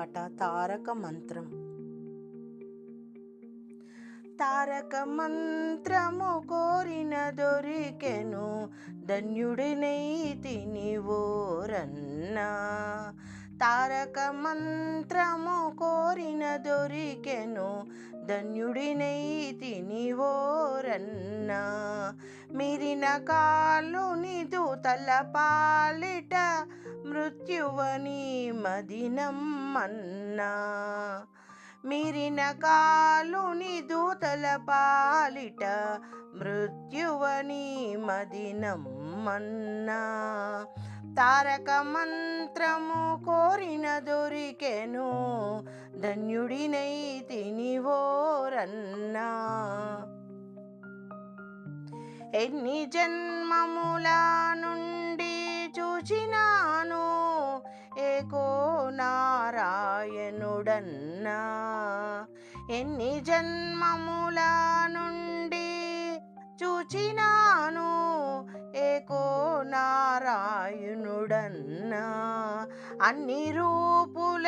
చక్కటి పాట తారక మంత్రం. తారక మంత్రము కోరిన దొరికెను ధన్యుడినైతిని ఓరన్నా తారక మంత్రము కోరిన దొరికెను. ధన్యుడినైతిని ఓరన్నా మిరిన కాలుని దూతల పాలిట మృత్యువని మదినమ్మన్నా. మిరిన కాలుని దూతల పాలిట మృత్యువని మదినమ్మన్నా. తారక మంత్రము కోరిన దొరికెను. ధన్యుడినై తినివోరన్నా ఎన్ని జన్మముల నుండి చూచినాను ఏకో నారాయణుడన్నా ఎన్ని జన్మముల నుండి చూచినాను ఏకో నారాయణుడన్నా అన్ని రూపులయ్యున్నా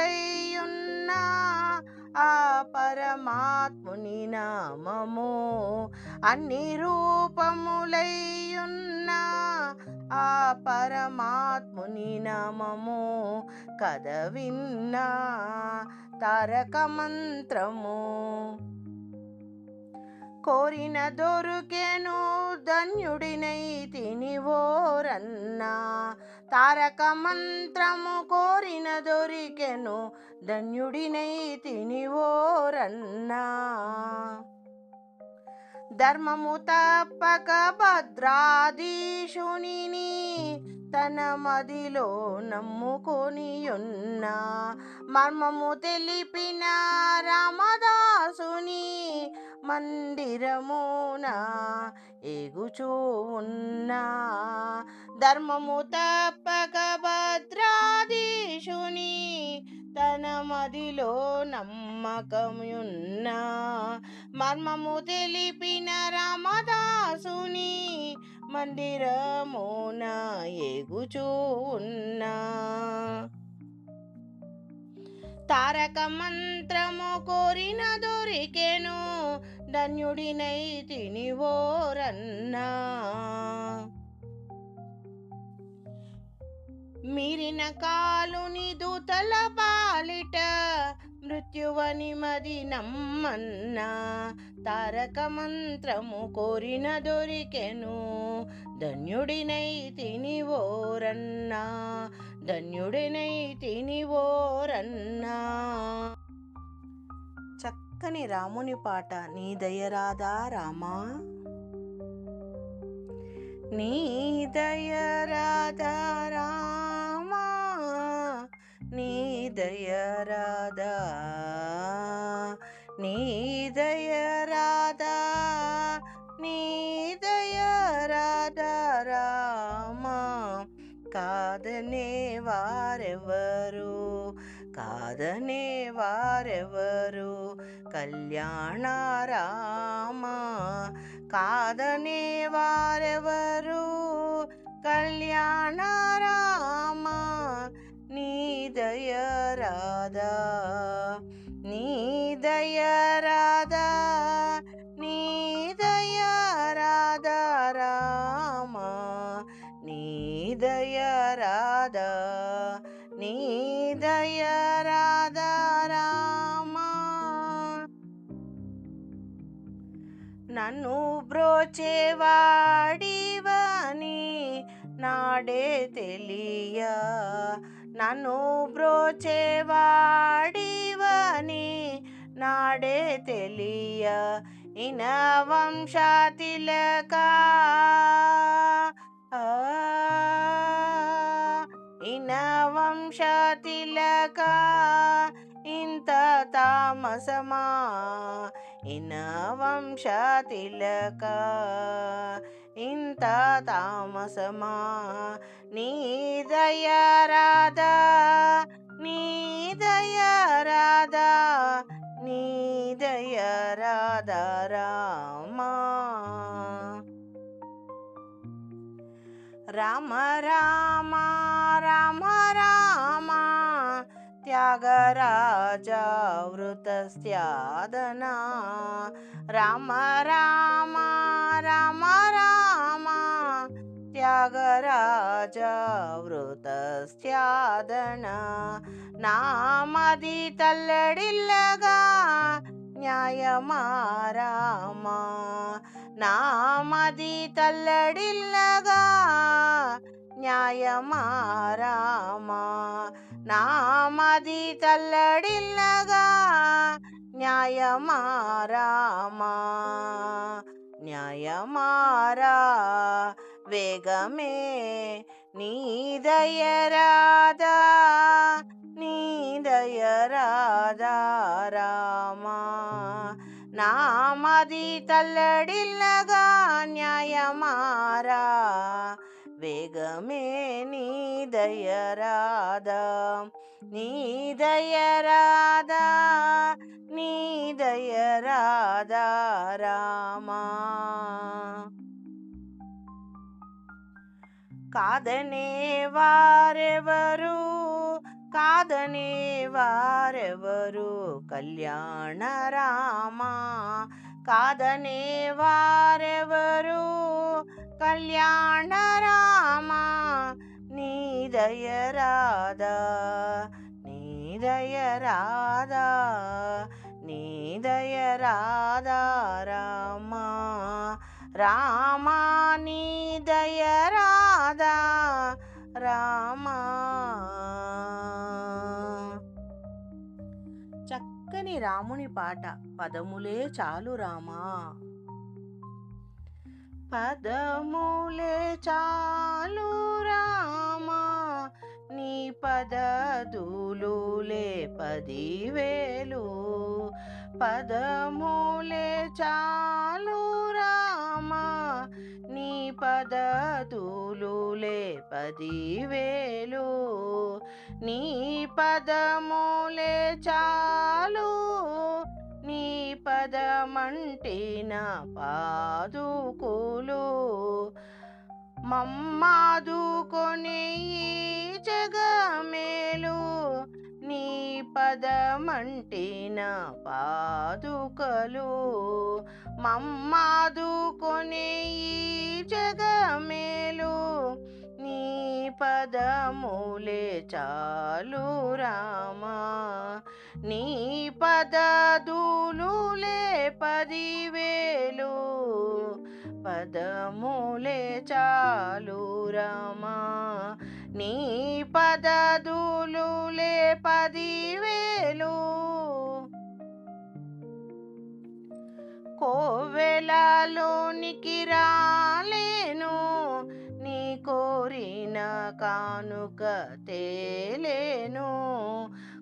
ఆ పరమాత్ముని నామము. అన్ని రూపములయ్యున్నా ఆ పరమాత్ముని నామము. కథ విన్నా తారక మంత్రము. కోరిన దొరికెను ధన్యుడినై తినివోరన్నా. తారక మంత్రము కోరిన దొరికెను ధన్యుడినై తినివోరన్నా. ధర్మము తప్పక భద్రాధీశుని తన మదిలో నమ్ముకొని మర్మము తెలిపిన రామదాసుని మందిరమున ఎగుచూ ఉన్నా. ధర్మము తప్పక భద్రాధీశుని తన మదిలో నమ్మకమున్నా మర్మము తెలిపిన రామదాసుని మందిరమున ఎగుచూ ఉన్నా. తారక మంత్రము కోరిన దొరికెను ధన్యుడినై తినివోరన్నా మీరిన కాలుని దూతల పాలిట మృత్యువని మది నమ్మన్నా. తారక మంత్రము కోరిన దొరికెను ధన్యుడినై తినివోరన్నా ధన్యుడినై తినివోరన్నా చక్కని రాముని పాట నీ దయరాదా రామా? నీ దయరాదా రామా? నీ దయరాదా నీ దయరాదా నీ దయరాదా రామా? కాదనే వారెవరు? కాదనే వారెవరు? కళ్యాణ రామా. కాదనే వారెవరు? కళ్యాణ రామా. నీ దయరాదా నన్ను బ్రోచేవాడివని నాడే తెలియ. నన్ను బ్రోచేవాడివని నాడే తెలియ. ఇన వంశతిలక ఇన వంశతిలక ఇంత తామసమా. ఇన వంశతిలక ఇంత తామసమా నీ దయరాదా నీ దయరాదా నీ దయరాదా రామా. రామ రామ. त्यागराजावृतस्यादना राम राम राम राम त्याग राजा व्रत स्नामदि तल्लडी लगा न्यायमादि तल्डी लगा నామది తల్లడిల్లగా న్యాయమారామా న్యాయమారా వేగమే నీ దయరాదా నీ దయరాదా రామా? నామది తల్లడిల్లగా న్యాయమారా వేగమే నీ దయరాదా నీ దయరాదా నీ రామా. కాదనే వారెవరు కాదనే వారెవరు కళ్యాణ రామా. కాదనే వారెవరు కళ్యాణ రామా. దయ రాధా నీ దయ రాధా నీ దయ రాధా రామా రామా నీ దయ రాధా రామా. చక్కని రాముని పాట పదములే చాలు రామా. పదములే చాలు రామా. పదదులులే పదివేలు పదములే చాలు రామా నీ పదదులులే పదివేలు నీ పదములే చాలు నీ పదమంటిన పాదుకులు. మమ్మాదుకొని జగమేలు నీ పదమంటిన పాదుకలు. మమ్మాదుకొని జగమేలు నీ పదములే చాలు రామా. నీ పదదులులే పదివేలు పదములే చాలు రామా. నీ పదదులులే పదివేలు. కోవెలలోనికి రాలేను నీ కోరిన కానుక తేలేను.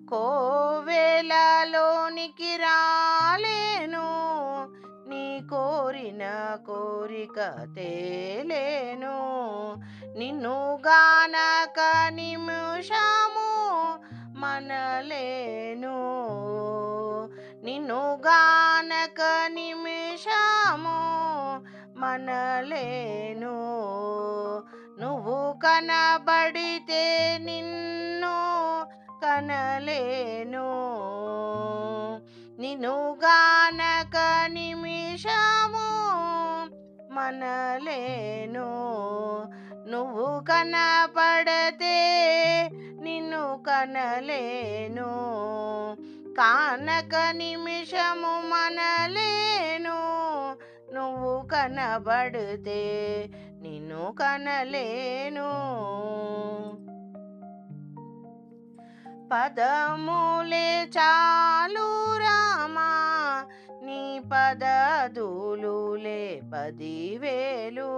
కోవెలలోనికి రాలేను కోరిన కోరిక తేలేను. నిన్ను గానక నిమిషము మనలేను. నిన్ను గానక నిమిషము మనలేను. నువ్వు కనబడితే నిన్ను కనలేను. నిన్ను గానక నిమిషము మనలేను. నువ్వు కనపడతే నిన్ను కనలేను. కానక నిమిషము మనలేను. నువ్వు కనబడితే నిన్ను కనలేను. పదములే చాలురా పదదులులే పదివేలు.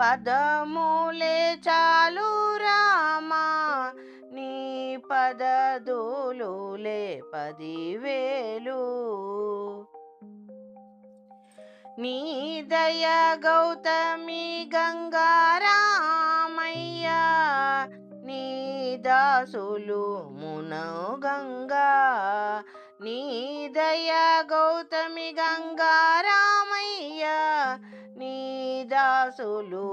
పదములే చాలు రామా నీ పదదులులే పదివేలు. నీ దయ గౌతమి గంగారామయ్య నీ దాసులు మునౌ గంగా. నీ దయ గౌతమి గంగారామయ్య నీ దాసులు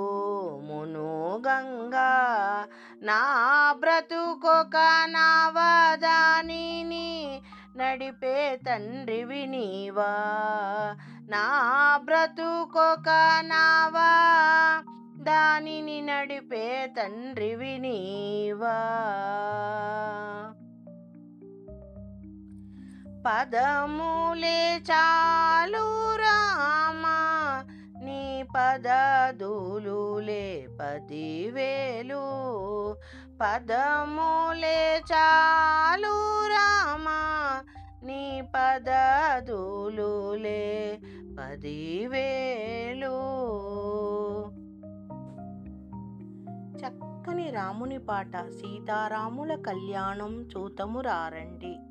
మునుగంగా నా బ్రతుకొక నావదానిని నడిపే తండ్రివి నీవా నా బ్రతుకొక నావా దానిని నడిపే తండ్రివి నీవా పదములే చాలు రామా నీ పదదులులే పదివేలు. పదములే చాలు రామా నీ పదదులులే పదివేలు. చక్కని రాముని పాట సీతారాముల కళ్యాణం చూతము రారండి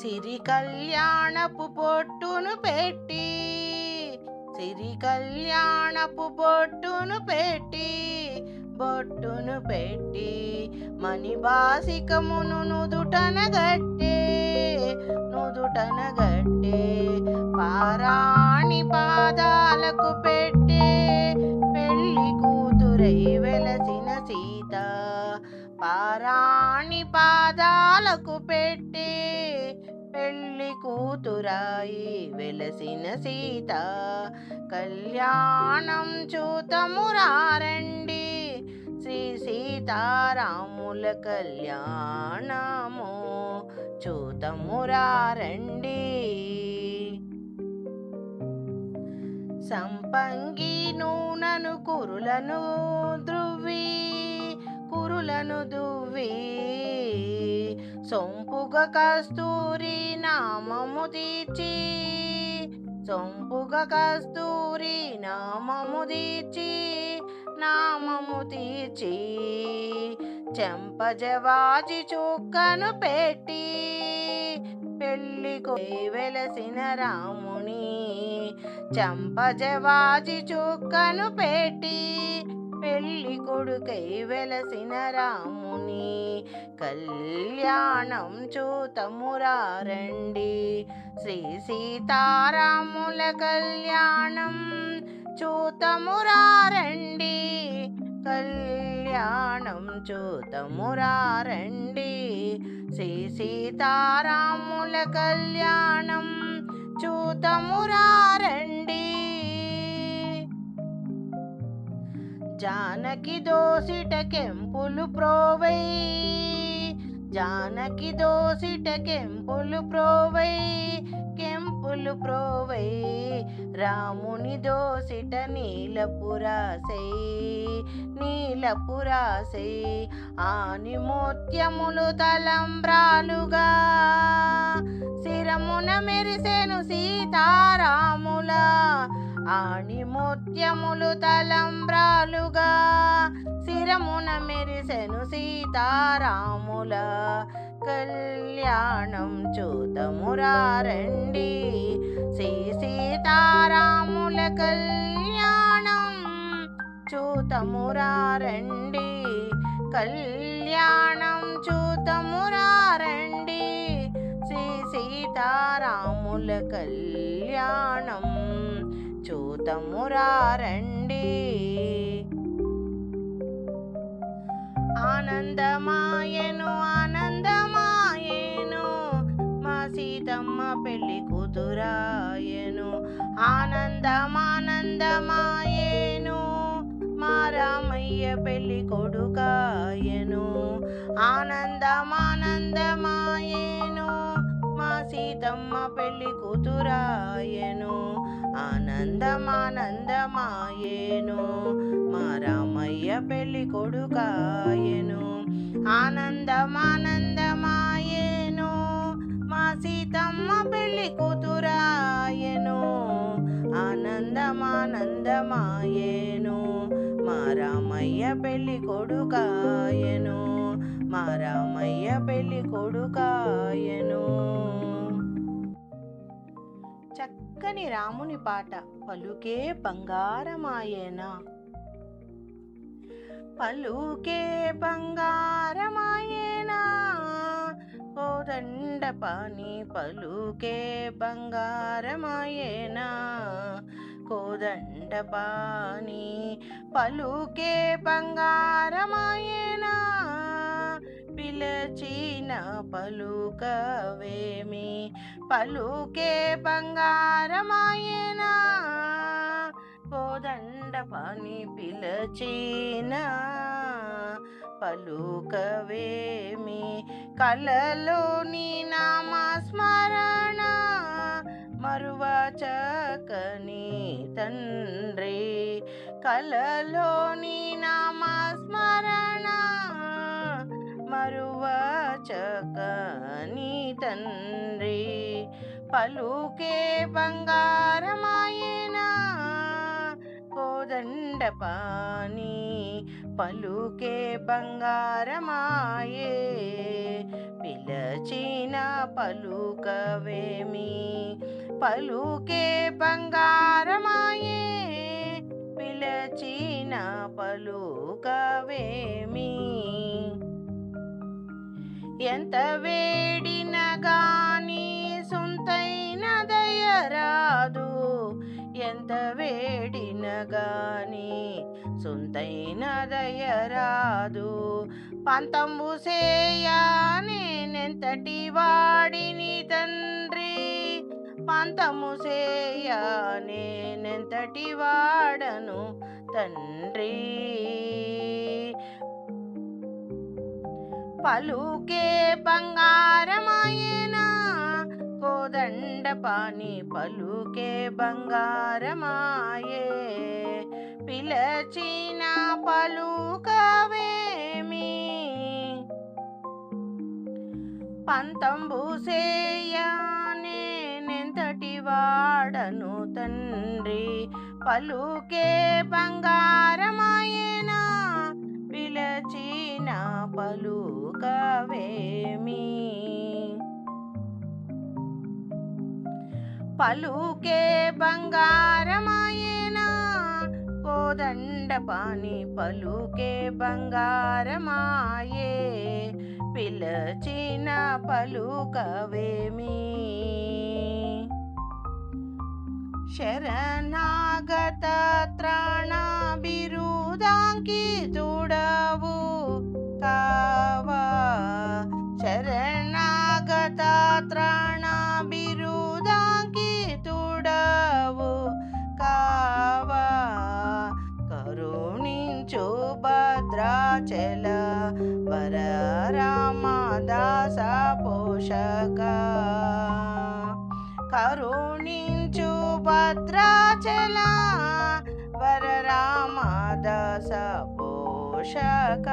సిరి కళ్యాణపు బొట్టును పెట్టి సిరి కళ్యాణపు బొట్టును పెట్టి బొట్టును పెట్టి మణి బాసికమును నుదుటన గట్టే నుదుటన గట్టే పారాణి పాదాలకు పెట్టే పెళ్ళి కూతురై వెలసిన సీత పారాణి పాదాలకు పెట్టే పెళ్ళి కూతురాయి వెలసిన సీత. కళ్యాణం చూతమురారండి శ్రీ సీతారాముల కళ్యాణము చూతమురారండి సంపంగి నూనను కురులను ద్రువి కురులను దువ్వి సొంపుగ కస్తూరి నామము తీర్చి సొంపుగ కస్తూరి నామము తీర్చి నామము తీర్చి చెంపజవాజి చుక్కను పెట్టి పెళ్ళికు వెలసిన రాముని చంపజవాజి చుక్కను పెట్టి పెళ్ళి కొడుకై వెలసిన రాముని కళ్యాణం చూతమురారండి శ్రీ సీతారాముల కళ్యాణం చూతమురారండి కళ్యాణం చూతమురారండి శ్రీ సీతారాముల కళ్యాణం చూతమురారండి జానకి దోసిట కెంపులు ప్రోవై. జానకి దోసిట కెంపులు ప్రోవై. కెంపులు ప్రోవై. రాముని దోసిట నీలపురాసై నీలపురాసై ఆని మోత్యములు తలంబ్రాలుగా. శిరమున మెరిసెను సీతారాములా. ఆణిమోత్యములు తలంబ్రాలుగా శిరమున మెరిసెను సీతారాముల కళ్యాణం చూతమురారండి. శ్రీ సీతారాముల కళ్యాణం చూతమురారండి. కళ్యాణం చూతమురారండి. శ్రీ సీతారాముల కళ్యాణం చూతమురారండి. ఆనందమాయను ఆనందమాయను మా సీతమ్మ పెళ్ళి కూతురాయను. ఆనందమానందమాయేను మా రామయ్య పెళ్ళి కొడుకాయను. ఆనందమానందమాయేను మా సీతమ్మ పెళ్ళి కూతురాయను. ఆనందమానందమాయేను. మా రామయ్య పెళ్ళి కొడుకాయను. ఆనందమానందమాయేను. మా సీతమ్మ పెళ్ళి కూతురాయను. ఆనందమానందమాయేను. మా రామయ్య పెళ్ళి కొడుకాయను. మా రామయ్య పెళ్ళి కొడుకాయను. చక్కని రాముని పాట. పలుకే బంగారమాయేనా? పలుకే బంగారమాయేనా? కోదండ పాని పలుకే బంగారమాయేనా? కోదండ పాని పలుకే బంగారమాయేనా? పిలచిన పలుకవేమి? పలుకే బంగారమాయనా? కోదండ పని పిలచిన పలుకవేమి? కలలో నీ నామస్మరణ మరువచకని తండ్రి. కలలో నీ నామస్మరణ మరువచకని తండ్రి పలుకే బంగారమాయన? కోదండపాని పలుకే బంగారమాయే? పిలచిన పలుకవేమి? పలుకే బంగారమాయే? పిలచిన పలుకవేమి? ఎంత వేడిన గాని సొంతైన దయరాదు ఎంత వేడిన గాని సొంతైన దయరాదు పంతంబు సేయా నేనెంతటి వాడిని తండ్రి? పంతము సేయా నేనెంతటి వాడను తండ్రి? పలుకే బంగారమాయేనా కోదండ పాని పలుకే బంగారమాయే. పిలచిన పలుకవేమి పంతంబు నేనెంతటి వాడను తండ్రి. పలుకే బంగారమాయేనా పిలచిన పలుకవేమి? పలుకే బంగారమాయేనా? కోదండ పాని పలుకే బంగారమాయే? పిలచిన పలుకవేమి? శరణాగత త్రాణ బిరుదాంకి చూడవు కావా శరణాగత త్రాణ బిరుదాంకి తుడవు కావా కరుణించు భద్రాచల వర రామదాస పోషక కరుణించు భద్రాచల వర రామదాస పోషక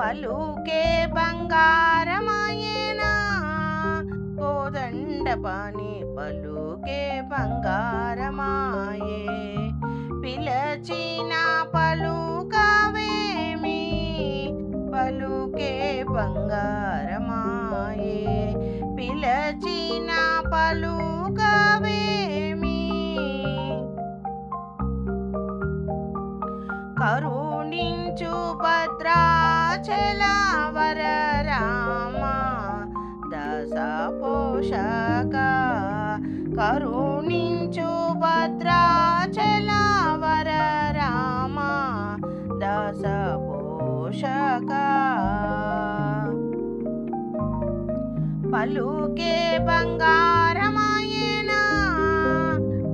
పలుకే బంగారమాయేనా? కోదండ పాని పలుకే బంగారమాయే. పిలచిన పలుకవేమి? పలుకే బంగారమాయే. పిలచిన పలుకవేమి కరుణించు భద్రాచల వర రామ దశ పోషక కరుణించు భద్రాచల వర రామ దశ పోషక పలుకే బంగారమాయేనా?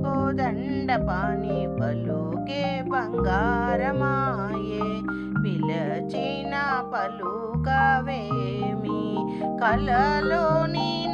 కోదండ పాని పలుకే బంగారమాయే? పిలచిన పలుకవేమి? కలలోని